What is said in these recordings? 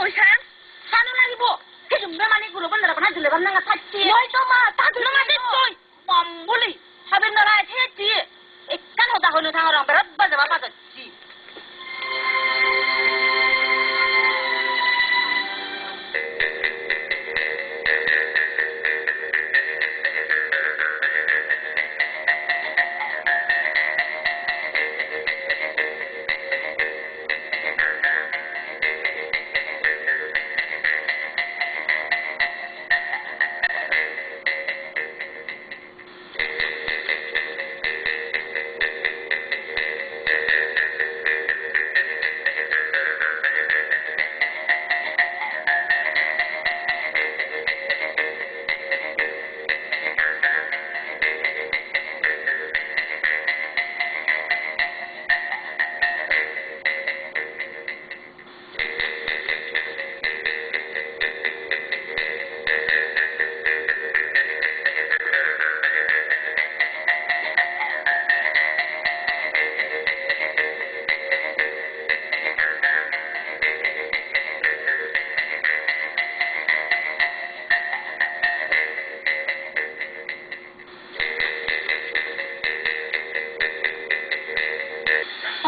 কৈছে চানো লাগিব সেই জুম্বে মানে গুলো বন্ধ ৰাখা দিলে বান্ধা না থাকি মই তো মা তাহলে নমা দে তই পাম বুলি সাবে নৰাই থে দিয়ে। একখান হতা হলো থাঙৰ ৰং বেৰত বাজাবা বাজাচ্ছি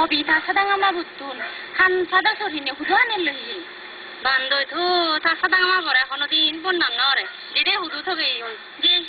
법이 다 사당하마붙돈 한 사다소리니 후도하늘러이 만도도 다 사당하마보라 허노딘 본남 너래 니네 후도 터베이온 예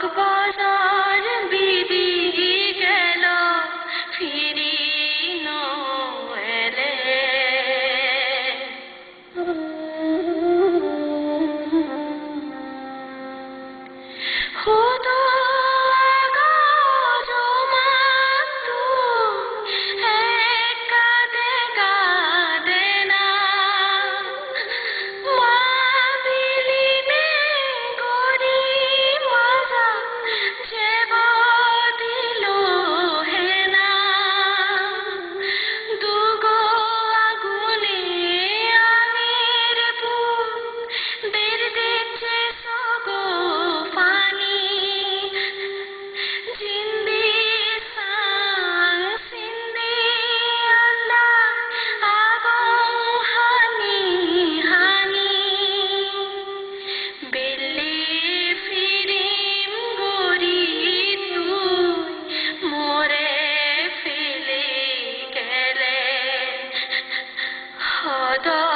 चौक बाज़ार बीबी गेलो फिरी नो एले। हो तो the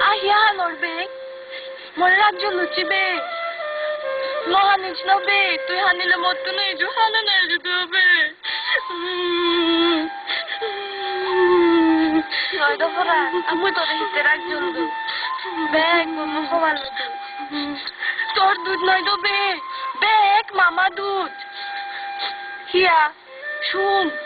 আহিয়া হালর বে মরে রাজ্য লুচি বে নহানিস ন বে তুই হানিলে মতো নেই জু হানে নাই যেতে হবে। দুধ। হিয়া শুন।